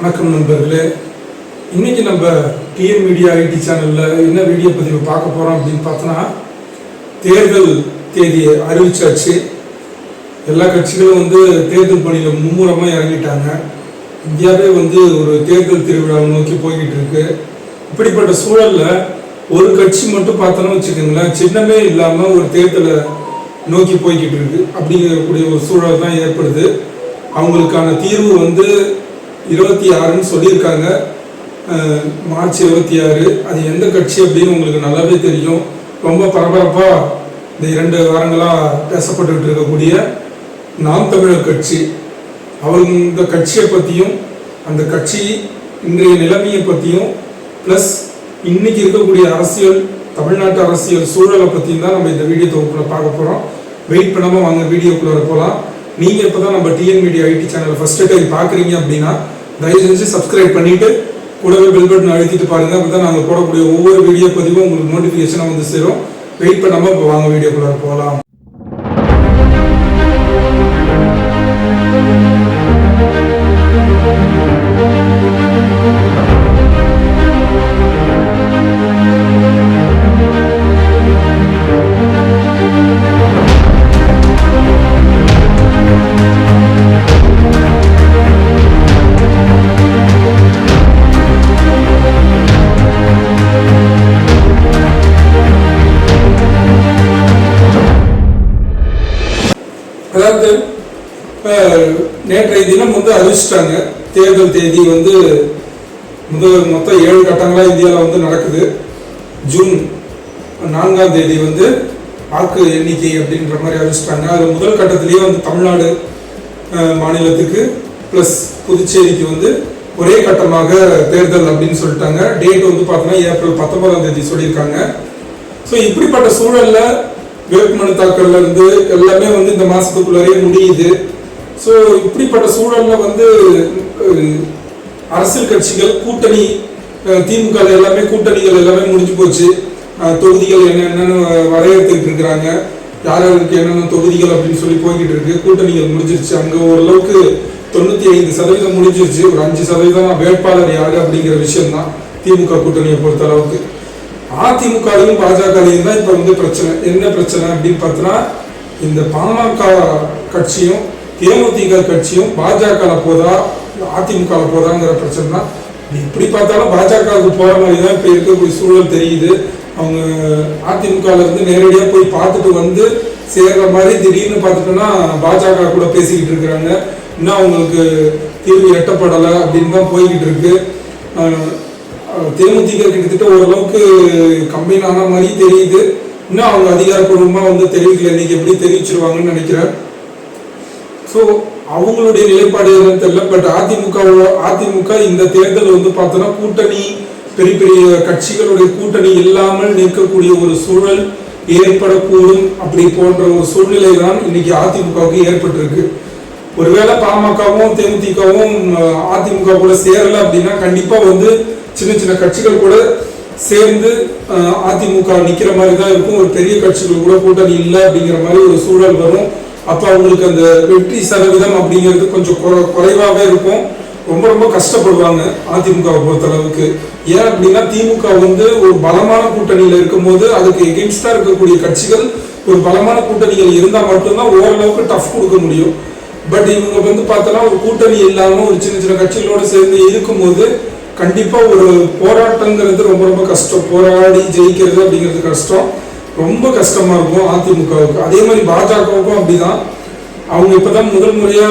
வணக்கம் நண்பர்களே. இன்னைக்கு நம்ம டிஎன் மீடியா ஐடி சேனல்ல என்ன வீடியோ பதிவு பார்க்க போறோம் அப்படின்னு பார்த்தோன்னா தேர்தல் தேதியை அறிவிச்சாச்சு. எல்லா கட்சிகளும் வந்து தேர்தல் பணியில் மும்முரமாக இறங்கிட்டாங்க. இந்தியாவே வந்து ஒரு தேர்தல் திருவிழாவை நோக்கி போய்கிட்டு இருக்கு. இப்படிப்பட்ட சூழல்ல ஒரு கட்சி மட்டும் பார்த்தோன்னா வச்சுக்கோங்களேன் சின்னமே இல்லாமல் ஒரு தேர்தலை நோக்கி போய்கிட்டு இருக்கு. அப்படிங்கக்கூடிய ஒரு சூழல் தான் ஏற்படுது. அவங்களுக்கான தீர்வு வந்து இருபத்தி ஆறுன்னு சொல்லியிருக்காங்க. மார்ச் இருபத்தி ஆறு. அது எந்த கட்சி அப்படின்னு உங்களுக்கு நல்லாவே தெரியும். ரொம்ப பரபரப்பாக இந்த இரண்டு வாரங்களாக பேசப்பட்டுக்கிட்டு இருக்கக்கூடிய நாம் தமிழர் கட்சி. அவங்க இந்த கட்சியை பற்றியும் அந்த கட்சி இன்றைய நிலைமையை பற்றியும் ப்ளஸ் இன்னைக்கு இருக்கக்கூடிய அரசியல் தமிழ்நாட்டு அரசியல் சூழலை பற்றியும் தான் நம்ம இந்த வீடியோ தொகுப்பில் பார்க்க போகிறோம் வெயிட் பண்ணாமல் வாங்க வீடியோக்குள்ளே போகலாம் நீங்கள் இப்போ தான் நம்ம டிஎன் மீடியா ஐடி சேனலை ஃபஸ்ட்டு டைம் பார்க்குறீங்க அப்படின்னா தயவு செஞ்சு சப்ஸ்கிரைப் பண்ணிவிட்டு கூடவே பெல் பட்டன் அழுத்திட்டு பாருங்க. அப்போ தான் நாங்கள் போடக்கூடிய ஒவ்வொரு வீடியோ பதிவும் உங்களுக்கு நோட்டிஃபிகேஷனாக வந்து சேரும். வெயிட் பண்ணாமல் இப்போ வாங்க வீடியோக்குள்ளே போகலாம் அதாவது இப்போ நேற்றைய தினம் வந்து அறிவிச்சிட்டாங்க. தேர்தல் தேதி வந்து முதல் மொத்தம் ஏழு கட்டங்களாக இந்தியாவில் வந்து நடக்குது. ஜூன் நான்காம் தேதி வந்து வாக்கு எண்ணிக்கை அப்படின்ற மாதிரி அறிவிச்சிட்டாங்க. அதில் முதல் கட்டத்திலேயே வந்து தமிழ்நாடு மாநிலத்துக்கு ப்ளஸ் புதுச்சேரிக்கு வந்து ஒரே கட்டமாக தேர்தல் அப்படின்னு சொல்லிட்டாங்க. டேட் வந்து பார்த்தோன்னா ஏப்ரல் பத்தொன்பதாம் தேதி சொல்லியிருக்காங்க. ஸோ இப்படிப்பட்ட சூழலில் வேட்புமனு தாக்கல்ல இருந்து எல்லாமே வந்து இந்த மாசத்துக்குள்ளரே முடியுது. ஸோ இப்படிப்பட்ட சூழல்ல வந்து அரசியல் கட்சிகள் கூட்டணி திமுக எல்லாமே கூட்டணிகள் எல்லாமே முடிஞ்சு போச்சு. தொகுதிகள் என்னென்னு வரையறுத்துக்கிட்டு இருக்கிறாங்க. யார் யாருக்கு என்னென்ன தொகுதிகள் அப்படின்னு சொல்லி போய்கிட்டு இருக்கு. கூட்டணிகள் முடிஞ்சிருச்சு. அங்கே ஓரளவுக்கு தொண்ணூற்றி ஐந்து சதவீதம் முடிஞ்சிருச்சு. ஒரு அஞ்சு சதவீதம் வேட்பாளர் யார் அப்படிங்கிற விஷயம் தான் திமுக கூட்டணியை பொறுத்த அளவுக்கு. அதிமுகவையும் பாஜகவையும் தான் இப்போ வந்து பிரச்சனை என்ன பிரச்சனை அப்படின்னு பார்த்தோன்னா இந்த பாமக கட்சியும் தேமுதிக கட்சியும் பாஜக போதா அதிமுக போதாங்கிற பிரச்சனை தான் எப்படி பார்த்தாலும் பாஜகவுக்கு போகிற மாதிரி தான் இப்போ இருக்கக்கூடிய சூழல் தெரியுது. அவங்க அதிமுகல இருந்து போய் பார்த்துட்டு வந்து சேர்கிற மாதிரி திடீர்னு பார்த்துட்டோன்னா பாஜக கூட பேசிக்கிட்டு இருக்கிறாங்க. இன்னும் அவங்களுக்கு தீர்வு எட்டப்படலை அப்படின்னு தான் போய்கிட்டு இருக்கு. தேமுதிக கிட்டத்தட்ட ஓரளவுக்கு கம்பைன் ஆன மாதிரி தெரியுது. இன்னும் அவங்க அதிகாரப்பூர்வமாக வந்து தெரிவிக்கல. இன்னைக்கு எப்படி தெரிவிச்சிருவாங்கன்னு நினைக்கிறேன். ஸோ அவங்களுடைய நிலைப்பாடு என்னன்னு தெரியல. பட் அதிமுக அதிமுக இந்த தேர்தல் வந்து பார்த்தோன்னா கூட்டணி பெரிய பெரிய கட்சிகளுடைய கூட்டணி இல்லாமல் நிற்கக்கூடிய ஒரு சூழல் ஏற்படக்கூடும் அப்படி போன்ற ஒரு சூழ்நிலை தான் இன்னைக்கு அதிமுகவுக்கு ஏற்பட்டிருக்கு. ஒருவேளை பாமகவும் தேமுதிகவும் அதிமுக கூட சேரல அப்படின்னா கண்டிப்பா வந்து சின்ன சின்ன கட்சிகள் கூட சேர்ந்து அதிமுக நிற்கிற மாதிரி தான் இருக்கும். ஒரு பெரிய கட்சிகள் கூட கூட்டணி இல்லை அப்படிங்கிற மாதிரி ஒரு சூழல் வரும். அப்போ அவங்களுக்கு அந்த வெற்றி சதவீதம் அப்படிங்கிறது கொஞ்சம் குறைவாகவே இருக்கும். ரொம்ப ரொம்ப கஷ்டப்படுவாங்க அதிமுகவை பொறுத்த அளவுக்கு ஏன் அப்படின்னா திமுக வந்து ஒரு பலமான கூட்டணியில் இருக்கும்போது அதுக்கு எகென்ஸ்டா இருக்கக்கூடிய கட்சிகள் ஒரு பலமான கூட்டணிகள் இருந்தால் மட்டும்தான் ஓரளவுக்கு டஃப் கொடுக்க முடியும். பட் இவங்க வந்து பார்த்தோன்னா ஒரு கூட்டணி இல்லாமல் ஒரு சின்ன சின்ன கட்சிகளோடு சேர்ந்து இருக்கும்போது கண்டிப்பா ஒரு போராட்டங்கிறது ரொம்ப ரொம்ப கஷ்டம். போராடி ஜெயிக்கிறது அப்படிங்கிறது கஷ்டம். ரொம்ப கஷ்டமா இருக்கும் அதிமுகவுக்கு. அதே மாதிரி பாஜகவுக்கும் அப்படிதான். அவங்க இப்பதான் முதல் முறையா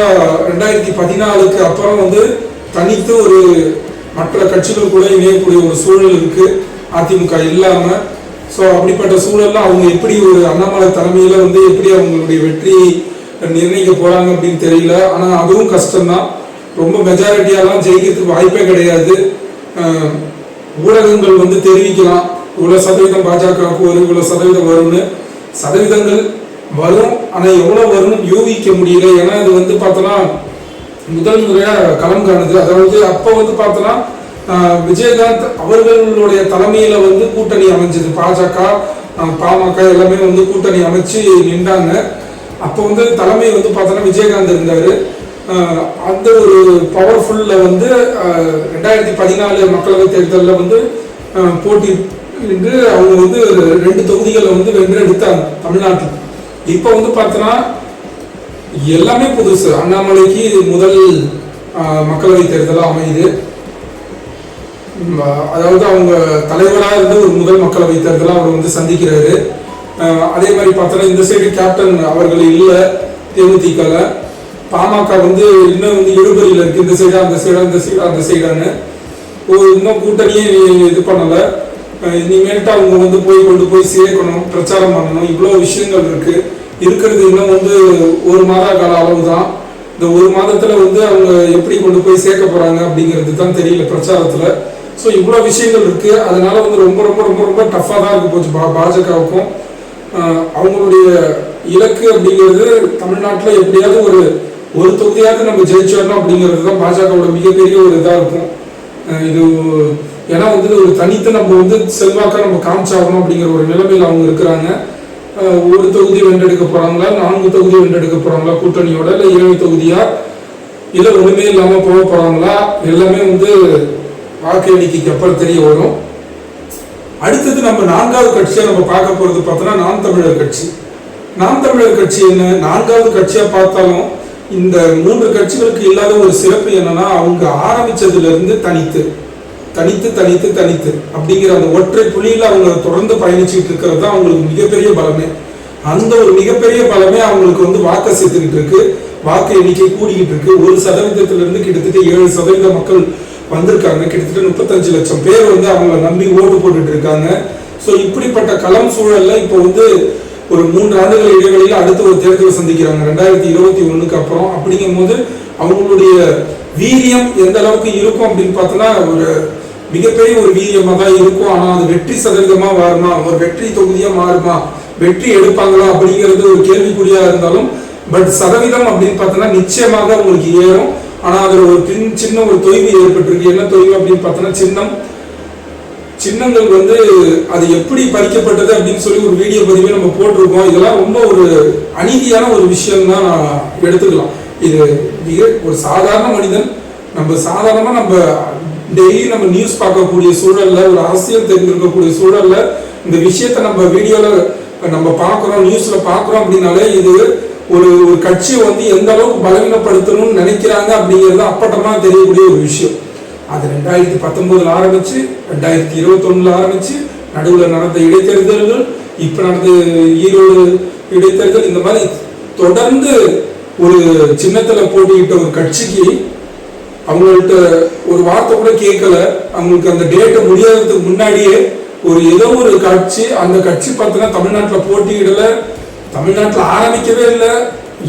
ரெண்டாயிரத்தி பதினாலுக்கு அப்புறம் வந்து தனித்து ஒரு மற்ற கட்சிகள் கூட இணையக்கூடிய ஒரு சூழல் இருக்கு. அதிமுக இல்லாம. ஸோ அப்படிப்பட்ட சூழல்ல அவங்க எப்படி ஒரு அண்ணாமலை தலைமையில வந்து எப்படி அவங்களுடைய வெற்றி நிர்ணயிக்க போறாங்க அப்படின்னு தெரியல. ஆனா அதுவும் கஷ்டம்தான். ரொம்ப மெஜாரிட்டியாலாம் ஜெயிக்கிறதுக்கு வாய்ப்பே கிடையாது. ஊடகங்கள் வந்து தெரிவிக்கலாம். இவ்வளவு சதவீதம் பாஜகவுக்கு வரும் இவ்வளவு சதவீதம் வரும்னு. சதவீதங்கள் வரும் ஆனா எவ்வளவு வரும்னு யூகிக்க முடியல. ஏன்னா இது வந்து பார்த்தோன்னா முதல் முறையா களம் காணுது. அதாவது அப்ப வந்து பார்த்தோன்னா விஜயகாந்த் அவர்களுடைய தலைமையில வந்து கூட்டணி அமைஞ்சது. பாஜக பாமக எல்லாமே வந்து கூட்டணி அமைச்சு நின்றாங்க. அப்போ வந்து தலைமை வந்து பார்த்தோன்னா விஜயகாந்த் இருந்தாரு. அந்த ஒரு பவர்ஃபுல்ல வந்து ரெண்டாயிரத்தி பதினாலு மக்களவை தேர்தலில் வந்து போட்டி போட்டியிட்டு அவங்க வந்து ரெண்டு தொகுதிகளை வந்து வென்றெடுத்தாங்க தமிழ்நாட்டில். இப்போ வந்து பார்த்தோன்னா எல்லாமே புதுசு. அண்ணாமலைக்கு இது முதல் மக்களவை தேர்தலாக அமையுது. அதாவது அவங்க தலைவராக இருந்து ஒரு முதல் மக்களவை தேர்தலாக அவர் வந்து சந்திக்கிறாரு. அதே மாதிரி பார்த்தோன்னா இந்த சைடு கேப்டன் அவர்கள் இல்லை தேமுதிகல. பாமக வந்து இன்னும் வந்து இழுபறியில் இருக்கு. இந்த சைடு அந்த சைடு அந்த சைடு அந்த சைடான்னு ஒரு இன்னும் கூட்டணியே இது பண்ணலை. இனிமேல்ட்டு அவங்க வந்து போய் கொண்டு போய் சேர்க்கணும் பிரச்சாரம் பண்ணணும். இவ்வளோ விஷயங்கள் இருக்கு. இருக்கிறது இன்னும் வந்து ஒரு மாத கால அளவு தான் இந்த ஒரு மாதத்தில் வந்து அவங்க எப்படி கொண்டு போய் சேர்க்க போகிறாங்க அப்படிங்கிறது தான் தெரியல பிரச்சாரத்தில். ஸோ இவ்வளோ விஷயங்கள் இருக்கு. அதனால வந்து ரொம்ப ரொம்ப ரொம்ப ரொம்ப டஃப்பாக தான் இருக்கு போச்சு பா பாஜகவுக்கும். அவங்களுடைய இலக்கு அப்படிங்கிறது தமிழ்நாட்டில் எப்படியாவது ஒரு ஒரு தொகுதியாவது நம்ம ஜெயிச்சிடணும் அப்படிங்கிறது தான் பாஜகவோட மிகப்பெரிய ஒரு இதாக இருக்கும். இது ஏன்னா வந்து ஒரு தனித்து நம்ம வந்து செல்வாக்க நம்ம காமிச்சாகணும் அப்படிங்கிற ஒரு நிலைமையில் அவங்க இருக்கிறாங்க. ஒரு தொகுதி வென்றெடுக்க போகிறாங்களா நான்கு தொகுதி வென்றெடுக்க போகிறாங்களா கூட்டணியோட இல்லை ஏழு தொகுதியா? இல்லை ஒன்றுமே இல்லாமல் போக போகிறாங்களா எல்லாமே வந்து வாக்கு எண்ணிக்கைக்கு அப்புறம் தெரிய வரும். அடுத்தது நம்ம நான்காவது கட்சியாக நம்ம பார்க்க போகிறது பார்த்தோன்னா நாம் தமிழர் கட்சி. நாம் தமிழர் கட்சி என்ன? நான்காவது கட்சியாக பார்த்தாலும் இந்த மூன்று கட்சிகளுக்கு இல்லாத ஒரு சிறப்பு என்னன்னா அவங்க ஆரம்பிச்சதுல இருந்து தனித்து தனித்து தனித்து தனித்து அப்படிங்கிற அந்த ஒற்றை புள்ளியில அவங்க தொடர்ந்து பயணிச்சுட்டு இருக்கிறது தான் அவங்களுக்கு மிகப்பெரிய பலமே. அந்த ஒரு மிகப்பெரிய பலமே அவங்களுக்கு வந்து வாக்கு சேர்த்துக்கிட்டு இருக்கு. வாக்கு எண்ணிக்கை கூடிக்கிட்டு இருக்கு. ஒரு சதவீதத்துல இருந்து கிட்டத்தட்ட ஏழு சதவீத மக்கள் வந்திருக்காங்க. கிட்டத்தட்ட முப்பத்தஞ்சு லட்சம் பேர் வந்து அவங்கள நம்பி ஓட்டு போட்டுட்டு இருக்காங்க. ஸோ இப்படிப்பட்ட களம் சூழல்ல இப்போ வந்து ஒரு மூன்று ஆண்டுகள் இடைவெளியில் அடுத்து ஒரு தேர்தலை சந்திக்கிறாங்க. ரெண்டாயிரத்தி இருபத்தி ஒண்ணுக்கு அப்புறம். அப்படிங்கும்போது அவங்களுடைய வீரியம் எந்த அளவுக்கு இருக்கும் அப்படின்னு பார்த்தோன்னா ஒரு மிகப்பெரிய ஒரு வீரியமாக தான் இருக்கும். ஆனால் அது வெற்றி சதவீதமாக மாறுமா? ஒரு வெற்றி தொகுதியாக மாறுமா? வெற்றி எடுப்பாங்களா? அப்படிங்கிறது ஒரு கேள்விக்குறியா இருந்தாலும் பட் சதவீதம் அப்படின்னு பார்த்தோன்னா நிச்சயமாக உங்களுக்கு ஏறும். ஆனால் அதில் ஒரு பின் சின்ன ஒரு தொய்வு ஏற்பட்டிருக்கு. என்ன தொய்வு அப்படின்னு பார்த்தோன்னா சின்னம். சின்னங்கள் வந்து அது எப்படி பறிக்கப்பட்டது அப்படின்னு சொல்லி ஒரு வீடியோ பதிவே நம்ம போட்டிருக்கோம். இதெல்லாம் ரொம்ப ஒரு அநீதியான ஒரு விஷயம் தான் நான் எடுத்துக்கலாம். இது மிக ஒரு சாதாரண மனிதன் நம்ம சாதாரணமா நம்ம டெய்லி நம்ம நியூஸ் பார்க்கக்கூடிய சூழல்ல ஒரு அரசியல் தெரிஞ்சிருக்கக்கூடிய சூழல்ல இந்த விஷயத்த நம்ம வீடியோல நம்ம பார்க்குறோம் நியூஸ்ல பார்க்குறோம் அப்படின்னாலே இது ஒரு ஒரு கட்சியை வந்து எந்த அளவுக்கு பலவீனப்படுத்தணும்னு நினைக்கிறாங்க அப்படிங்கிறது அப்பட்டமா தெரியக்கூடிய ஒரு விஷயம். அது ரெண்டாயிரத்தி பத்தொன்பதுல ஆரம்பிச்சு ரெண்டாயிரத்தி இருபத்தொன்னுல ஆரம்பிச்சு நடுவில் நடந்த இடைத்தேர்தல்கள் இப்ப நடந்த ஈரோடு இடைத்தேர்தல் இந்த மாதிரி தொடர்ந்து ஒரு சின்னத்துல போட்டியிட்ட ஒரு கட்சிக்கு அவங்கள்ட்ட ஒரு வார்த்தை கூட கேட்கல. அவங்களுக்கு அந்த டேட்டை முடியாததுக்கு முன்னாடியே ஒரு ஏதோ ஒரு கட்சி அந்த கட்சி பார்த்தீங்கன்னா தமிழ்நாட்டில் போட்டியிடலை. தமிழ்நாட்டில் ஆரம்பிக்கவே இல்லை.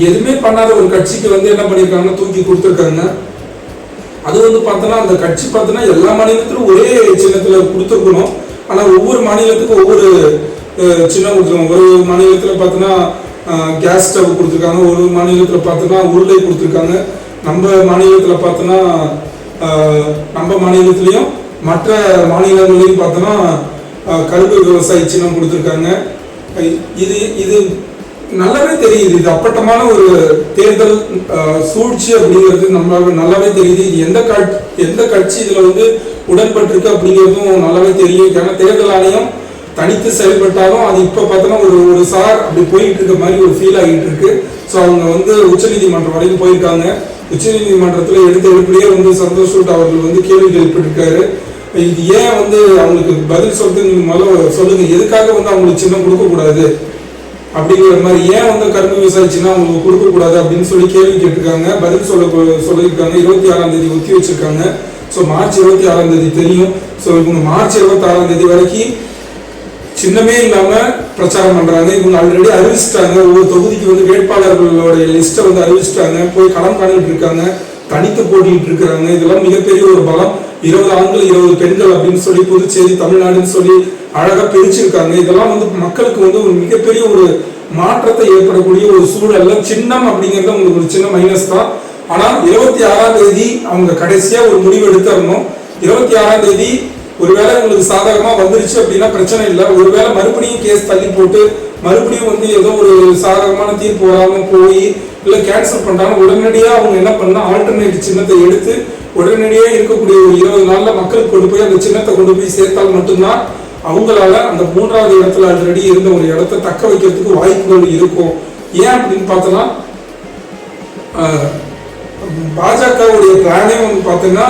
எதுவுமே பண்ணாத ஒரு கட்சிக்கு வந்து என்ன பண்ணியிருக்காங்கன்னா தூக்கி கொடுத்துருக்காங்க. அது வந்து பார்த்தோன்னா அந்த கட்சி பார்த்தோன்னா எல்லா மாநிலத்திலும் ஒரே சின்னத்தில் கொடுத்துருக்கணும். ஆனால் ஒவ்வொரு மாநிலத்துக்கும் ஒவ்வொரு சின்னம் கொடுத்துருக்காங்க ஒரு மாநிலத்தில் பார்த்தோன்னா கேஸ் ஸ்டவ் கொடுத்துருக்காங்க. ஒரு மாநிலத்தில் பார்த்தோன்னா உருளை கொடுத்துருக்காங்க. நம்ம மாநிலத்தில் பார்த்தோன்னா நம்ம மாநிலத்திலையும் மற்ற மாநிலங்களையும் பார்த்தோன்னா கரும்பு விவசாய சின்னம் கொடுத்துருக்காங்க. இது இது நல்லாவே தெரியுது. இது அப்பட்டமான ஒரு தேர்தல் சூழ்ச்சி அப்படிங்கிறது நம்மளால நல்லாவே தெரியுது. இது எந்த எந்த கட்சி இதுல வந்து உடன்பட்டிருக்கு அப்படிங்கிறதும் நல்லாவே தெரியும் ஏன்னா தேர்தல் ஆணையம் தனித்து செயல்பட்டாலும் அது இப்ப பார்த்தோன்னா ஒரு ஒரு சார் அப்படி போயிட்டு இருக்க மாதிரி ஒரு ஃபீல் ஆகிட்டு இருக்கு ஸோ அவங்க வந்து உச்சநீதிமன்றம் வரைக்கும் போயிருக்காங்க. உச்சநீதிமன்றத்தில் எடுத்த எடுப்படியே வந்து சந்தோஷ் சூட் அவர்கள் வந்து கேள்வி எழுப்பிட்டிருக்காரு. இது ஏன் வந்து அவங்களுக்கு பதில் சொல்றதுக்கு முதல்ல சொல்லுங்க. எதுக்காக வந்து அவங்களுக்கு சின்னம் கொடுக்கக்கூடாது? அப்படிங்கிற மாதிரி ஏன் வந்து கரும்பு விவசாயிச்சுன்னா அவங்களுக்கு கொடுக்க கூடாது அப்படின்னு சொல்லி கேள்வி கேட்டிருக்காங்க. பதில் சொல்ல சொல்லியிருக்காங்க. இருபத்தி ஆறாம் தேதி ஒத்தி வச்சிருக்காங்க. ஸோ மார்ச் இருபத்தி ஆறாம் தேதி தெரியும். ஸோ இவங்க மார்ச் இருபத்தி ஆறாம் தேதி வரைக்கும் சின்னமே இல்லாம பிரச்சாரம் பண்றாங்க. இவங்க ஆல்ரெடி அறிவிச்சிட்டாங்க. ஒவ்வொரு தொகுதிக்கு வந்து வேட்பாளர்களோட லிஸ்ட்டை வந்து அறிவிச்சிட்டாங்க. போய் களம் காணிட்டு இருக்காங்க. தனித்து போட்டிட்டு இருக்கிறாங்க. இதெல்லாம் மிகப்பெரிய ஒரு பலம். இருபது ஆண்கள் இருபது பெண்கள் அப்படின்னு சொல்லி புதுச்சேரி தமிழ்நாடுன்னு சொல்லி அழகா பிரிச்சிருக்காங்க. இதெல்லாம் வந்து மக்களுக்கு வந்து ஒரு மிகப்பெரிய ஒரு மாற்றத்தை ஏற்படக்கூடிய ஒரு சூழல்ல சின்னம் அப்படிங்கிறது உங்களுக்கு ஒரு சின்ன மைனஸ் தான். ஆனா இருபத்தி ஆறாம் தேதி அவங்க கடைசியா ஒரு முடிவு எடுத்துடணும். இருபத்தி ஆறாம் தேதி ஒருவேளை உங்களுக்கு சாதகமா வந்துருச்சு அப்படின்னா பிரச்சனை இல்லை. ஒருவேளை மறுபடியும் கேஸ் தள்ளி போட்டு மறுபடியும் வந்து ஏதோ ஒரு சாதகமான தீர்ப்பு வராம போய் இல்லை கேன்சல் பண்ணுறாங்க உடனடியாக அவங்க என்ன பண்ணால் ஆல்டர்னேட் சின்னத்தை எடுத்து உடனடியாக இருக்கக்கூடிய ஒரு இருபது நாளில் மக்களுக்கு கொண்டு போய் அந்த சின்னத்தை கொண்டு போய் சேர்த்தால் மட்டும்தான் அவங்களால அந்த மூன்றாவது இடத்துல ஆல்ரெடி இருந்த ஒரு இடத்த தக்க வைக்கிறதுக்கு வாய்ப்புகள் இருக்கும். ஏன் அப்படின்னு பார்த்தோன்னா பாஜகவுடைய பிளானே வந்து பார்த்தீங்கன்னா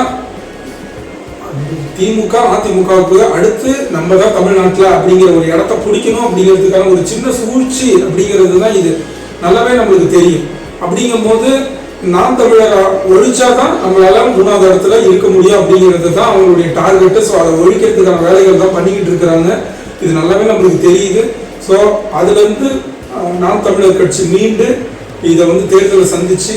திமுக அதிமுகவுக்கு அடுத்து நம்ம தான் தமிழ்நாட்டில் அப்படிங்கிற ஒரு இடத்த பிடிக்கணும் அப்படிங்கிறதுக்கான ஒரு சின்ன சூழ்ச்சி அப்படிங்கிறது தான் இது. நல்லாவே நம்மளுக்கு தெரியும். அப்படிங்கும்போது நாம் தமிழக ஒழிச்சா தான் நம்மளால மூணாவது இடத்துல இருக்க முடியும் அப்படிங்கிறது தான் அவங்களுடைய டார்கெட்டு. ஸோ அதை ஒழிக்கிறதுக்கான வேலைகள் தான் பண்ணிக்கிட்டு இருக்கிறாங்க. இது நல்லாவே நம்மளுக்கு தெரியுது. ஸோ அதுலேருந்து நாம் தமிழர் கட்சி மீண்டு இதை வந்து தேர்தலை சந்தித்து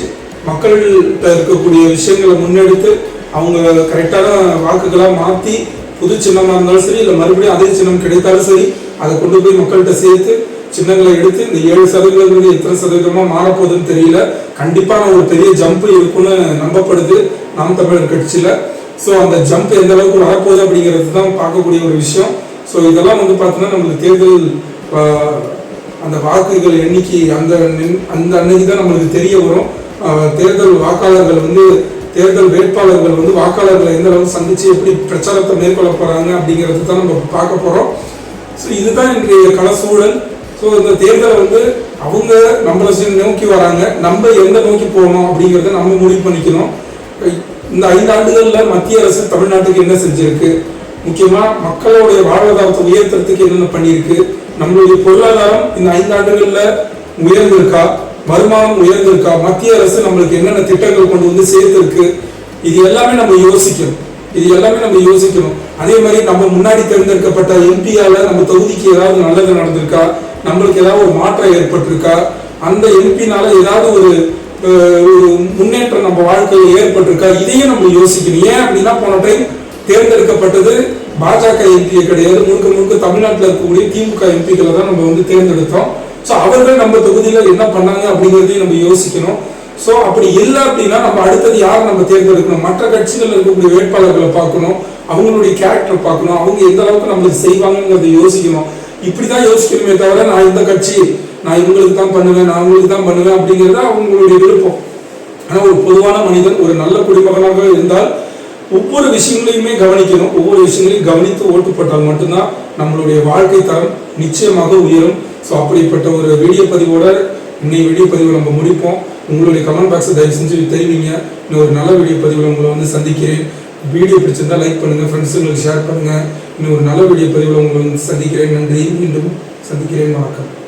மக்கள்கிட்ட இருக்கக்கூடிய விஷயங்களை முன்னெடுத்து அவங்க கரெக்டான வாக்குகளாக மாற்றி புது சின்னமாக இருந்தாலும் சரி இல்லை மறுபடியும் அதே சின்னம் கிடைத்தாலும் சரி அதை கொண்டு போய் மக்கள்கிட்ட சேர்த்து சின்னங்களை எடுத்து இந்த ஏழு சதவீதம் எத்தனை சதவீதமா மாறப்போகுதுன்னு தெரியல. கண்டிப்பான ஒரு பெரிய ஜம்ப் இருக்குன்னு நம்பப்படுது நாம் தமிழர் கட்சியில். ஸோ அந்த ஜம்ப் எந்த அளவுக்கு வரப்போகுது அப்படிங்கிறது தான் பார்க்கக்கூடிய ஒரு விஷயம். ஸோ இதெல்லாம் வந்து பார்த்தீங்கன்னா நம்மளுக்கு தேர்தல் அந்த வாக்குகள் எண்ணிக்கை அந்த நின்- அந்த அன்னைக்கு தான் நம்மளுக்கு தெரிய வரும். தேர்தல் வாக்காளர்கள் வந்து தேர்தல் வேட்பாளர்கள் வந்து வாக்காளர்களை எந்த அளவுக்கு சந்திச்சு எப்படி பிரச்சாரத்தை மேற்கொள்ள போறாங்க அப்படிங்கிறது தான் நம்ம பார்க்க போறோம். ஸோ இதுதான் இன்றைய கலசூழல் ஸோ இந்த தேர்தலை வந்து அவங்க நம்மளை நோக்கி வராங்க. நம்ம எந்த நோக்கி போகணும் அப்படிங்கிறத நம்ம முடிவு பண்ணிக்கணும். இந்த ஐந்து ஆண்டுகளில் மத்திய அரசு தமிழ்நாட்டுக்கு என்ன செஞ்சிருக்கு? முக்கியமாக மக்களுடைய வாழ்வாதாரத்தை உயர்த்துறதுக்கு என்னென்ன பண்ணியிருக்கு? நம்மளுடைய பொருளாதாரம் இந்த ஐந்து ஆண்டுகளில் உயர்ந்திருக்கா? வருமானம் உயர்ந்திருக்கா? மத்திய அரசு நம்மளுக்கு என்னென்ன திட்டங்கள் கொண்டு வந்து சேர்த்துருக்கு? இது எல்லாமே நம்ம யோசிக்கணும். இது எல்லாமே நம்ம யோசிக்கணும். அதே மாதிரி நம்ம முன்னாடி தேர்ந்தெடுக்கப்பட்ட எம்பியால நம்ம தொகுதிக்கு ஏதாவது நல்லது நடந்திருக்கா? நம்மளுக்கு ஏதாவது ஒரு மாற்றம் ஏற்பட்டிருக்கா? அந்த எம்பினால ஏதாவது ஒரு ஒரு முன்னேற்றம் நம்ம வாழ்க்கையில் ஏற்பட்டிருக்கா? இதையும் நம்ம யோசிக்கணும். ஏன் அப்படின்னா போன டைம் தேர்ந்தெடுக்கப்பட்டது பாஜக எம்பியை கிடையாது. முழுக்க முழுக்க தமிழ்நாட்டில் இருக்கக்கூடிய திமுக எம்பிக்களை தான் நம்ம வந்து தேர்ந்தெடுத்தோம். ஸோ அவர்கள் நம்ம தொகுதியில் என்ன பண்ணாங்க அப்படிங்கிறதையும் நம்ம யோசிக்கணும். ஸோ அப்படி இல்லை அப்படின்னா நம்ம அடுத்தது யார் நம்ம தேர்ந்தெடுக்கணும்? மற்ற கட்சிகளில் இருக்கக்கூடிய வேட்பாளர்களை பார்க்கணும். அவங்களுடைய கேரக்டர் பார்க்கணும். அவங்க எந்த அளவுக்கு நம்மளுக்கு செய்வாங்கங்கிறத யோசிக்கணும். இப்படி தான் யோசிக்கணுமே தவிர நான் இந்த கட்சி நான் இவங்களுக்கு தான் பண்ணுவேன் நான் உங்களுக்கு தான் பண்ணுவேன் அப்படிங்கிறது அவங்களுடைய விருப்பம். ஆனால் ஒரு பொதுவான மனிதன் ஒரு நல்ல குடிமகனாக இருந்தால் ஒவ்வொரு விஷயங்களையுமே கவனிக்கணும். ஒவ்வொரு விஷயங்களையும் கவனித்து ஓட்டு போட்டால் மட்டும்தான் நம்மளுடைய வாழ்க்கை தரம் நிச்சயமாக உயரும். ஸோ அப்படிப்பட்ட ஒரு வீடியோ பதிவோட இன்னைக்கு வீடியோ பதிவை நம்ம முடிப்போம். உங்களுடைய கமெண்ட் பாக்ஸை தயவு செஞ்சு தெரிவிங்க. இன்னும் ஒரு நல்ல வீடியோ பதிவில் உங்களை வந்து சந்திக்கிறேன். வீடியோ பிடிச்சிருந்தா லைக் பண்ணுங்க ஃப்ரெண்ட்ஸுங்களுக்கு ஷேர் பண்ணுங்க. இன்னும் ஒரு நல்ல வீடியோ பதிவில் உங்களை வந்து சந்திக்கிறேன். நன்றி. மீண்டும் சந்திக்கிறேன். வணக்கம்.